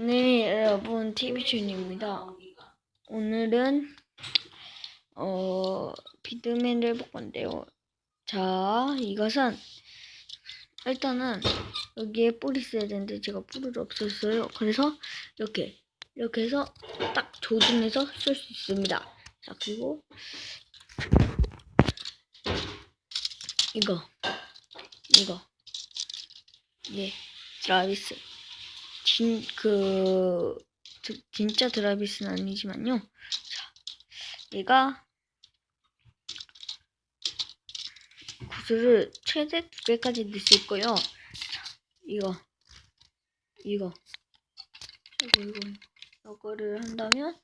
네, 여러분, TV준입니다. 오늘은, 어, 비드맨을 볼 건데요. 자, 이것은, 일단은, 여기에 뿔이 있어야 되는데, 제가 뿔을 없었어요. 그래서, 이렇게, 이렇게 해서, 딱 조준해서 쓸 수 있습니다. 자, 그리고, 이거, 이거, 예, 드라비스. 진, 그, 드- 진짜 드라비스는 아니지만요. 자, 얘가 구슬을 최대 두 개까지 넣을 수 있고요. 자, 이거, 이거, 이거, 이거, 이거를 한다면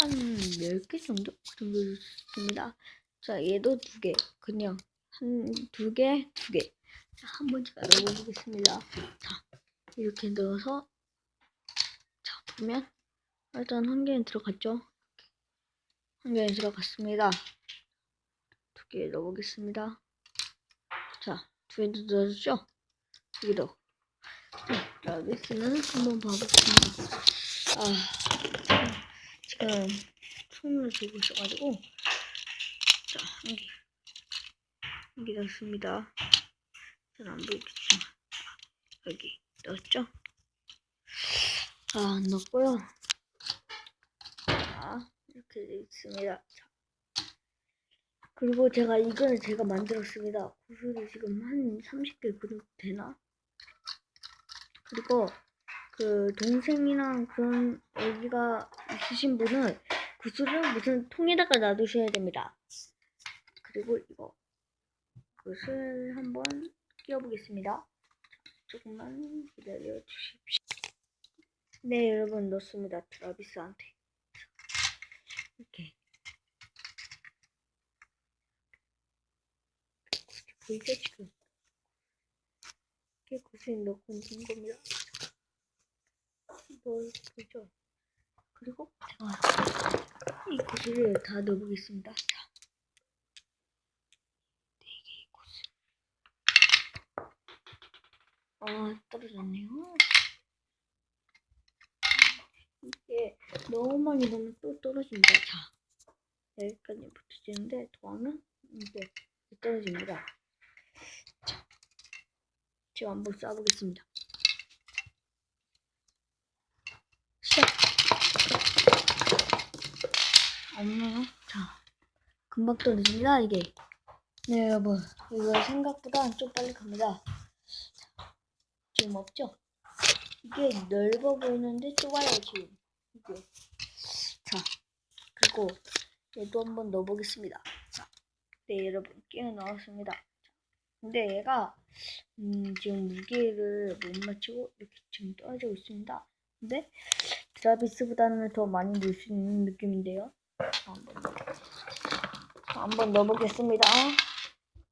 한 10개 정도? 그 정도 있습니다. 자, 얘도 두 개. 그냥 한 두 개, 두 개. 자, 한번 제가 넣어보겠습니다. 자, 이렇게 넣어서 자, 보면 일단 한 개는 들어갔죠? 한 개는 들어갔습니다. 두 개 넣어보겠습니다. 자, 두 개도 넣어줬죠? 두개 더. 자, 라비스는 한번 봐보겠습니다. 아, 지금 손을 들고 있어가지고 자, 한 개. 한 개 넣었습니다. 잘안 보이겠지만 여기 넣었죠? 아, 안 넣었고요. 자, 이렇게 돼 있습니다. 자. 그리고 제가 이거는 제가 만들었습니다. 구슬이 지금 한 30개 그릇 되나? 그리고 그 동생이랑 그런 애기가 있으신 분은 구슬을 무슨 통에다가 놔두셔야 됩니다. 그리고 이거 구슬 한번 끼워보겠습니다. 조금만 기다려 주십시오. 네, 여러분 넣습니다. 트라비스한테 이렇게 보이죠 지금? 이렇게 구슬 넣고 있는 겁니다. 뭐 보이죠? 그리고 이 구슬을 다 넣어보겠습니다. 자, 네. 아 떨어졌네요. 이게 너무 많이 넣으면 또 떨어집니다. 자, 여기까지 붙여지는데 더하면 이제 떨어집니다. 자, 제가 한번 쏴보겠습니다. 시작! 없네요. 자, 금방 떨어집니다, 이게. 네, 여러분. 이거 생각보다 좀 빨리 갑니다. 자, 지금 없죠? 이게 넓어 보이는데 좁아요 지금 이게. 자 그리고 얘도 한번 넣어보겠습니다. 자, 네 여러분 끼워 넣었습니다. 자, 근데 얘가 음, 지금 무게를 못 맞추고 이렇게 지금 떨어지고 있습니다. 근데 드라비스보다는 더 많이 넣을 수 있는 느낌인데요. 자, 한번, 자, 한번 넣어보겠습니다.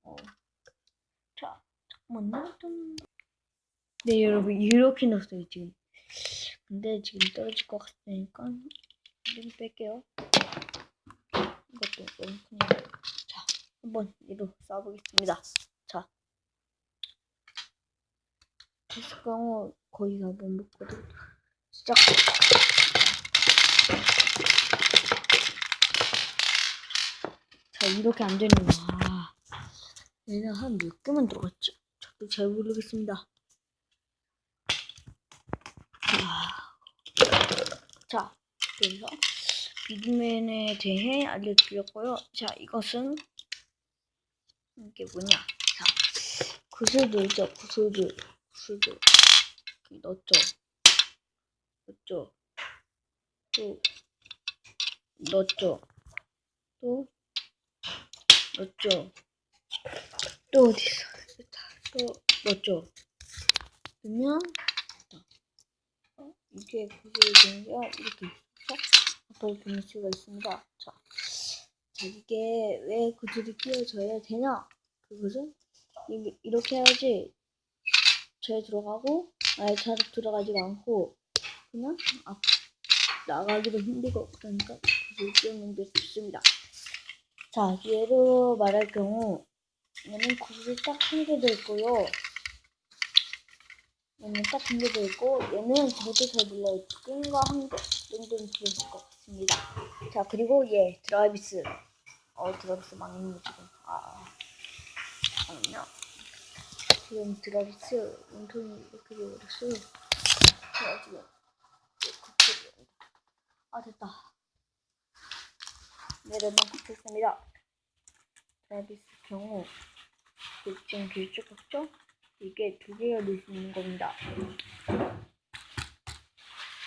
어. 자 잠깐만요. 좀. 네, 여러분, 이렇게 넣었어요, 지금. 근데 지금 떨어질 것 같으니까, 좀 뺄게요. 이것도 너무 크네요. 자, 한번 얘도 쏴보겠습니다. 자. 테스강호 거의 다 못 먹거든. 시작! 자, 이렇게 안 되는 거야. 얘는 한 몇 개만 들어갔지? 저도 잘 모르겠습니다. 자, 그래서 비드맨에 대해 알려드렸고요. 자, 이것은 이게 뭐냐? 자. 구슬도, 구슬도 여기 넣었죠. 넣었죠. 또 넣었죠. 또 넣었죠. 또 어디 있어? 또 넣었죠. 그러면 어? 이게 구슬이 되는데요. 이렇게 보낼 수가 있습니다. 자, 자 이게 왜 구슬이 끼워져야 되냐? 그것은 이- 이렇게 해야지 잘 들어가고 아예 잘 들어가지가 않고 그냥 앞 나가기도 힘들고 그러니까 구슬 끼우는 게 좋습니다. 자, 예로 말할 경우 얘는 구슬이 딱한개 들고요. 얘는 딱 준비되어 있고 얘는 저도 잘 몰라요. 게임과 한개 정도는 들어있을 것 같습니다. 자 그리고 얘 드라이비스 어 드라이비스 망했네 지금 아 잠깐만요. 지금 드라이비스 인턴이 이렇게 되어버렸어요. 제가 지금 아 됐다. 네, 여러분 고쳤습니다. 드라이비스 경우 지금 길쭉 없죠? 이게 두 개가 될 수 있는 겁니다.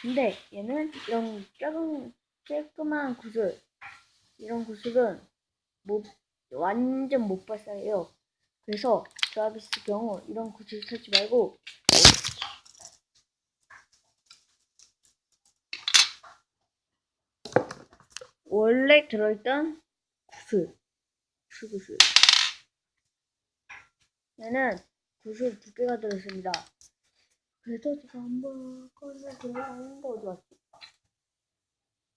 근데 얘는 이런 작은 깔끔한 구슬 이런 구슬은 못 완전 못 발사해요. 그래서 드라비스 경우 이런 구슬 쓰지 말고 원래 들어있던 구슬 구슬 구슬 얘는 구슬 두 개가 들어있습니다. 그래서 제가 한번 꺼내보는 거 어디 갔지?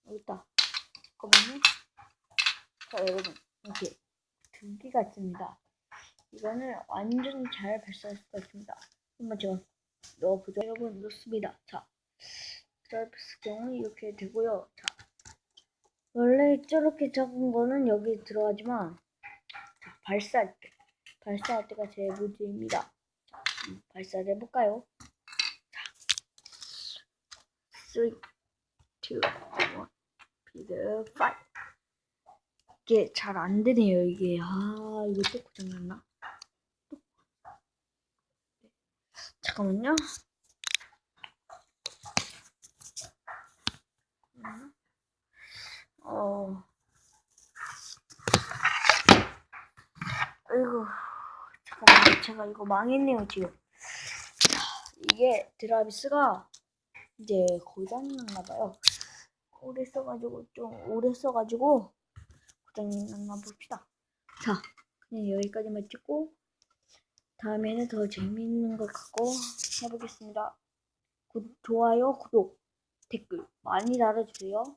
여기 있다. 잠깐만요. 자, 여러분. 이렇게 두 개가 있습니다. 이거는 완전 잘 발사할 수가 있습니다. 한번 제가 넣어보죠. 여러분, 넣습니다. 자, 드라이브스 경우 이렇게 되고요. 자, 원래 저렇게 작은 거는 여기 들어가지만, 자, 발사할 때. 발사할 때가 제 문제입니다. 발사를 해볼까요? 자, 3, 2, 1, 피드, 5. 이게 잘 안 되네요, 이게. 아, 이거 또 고장났나? 또. 잠깐만요. 어. 아이고, 잠깐만요. 제가 이거 망했네요, 지금. 자, 이게 드라비스가 이제 고장났나봐요. 오래 써가지고, 좀 오래 써가지고, 고장났나 봅시다. 자, 그냥 여기까지만 찍고, 다음에는 더 재밌는 것 갖고 해보겠습니다. 구, 좋아요, 구독, 댓글 많이 달아주세요.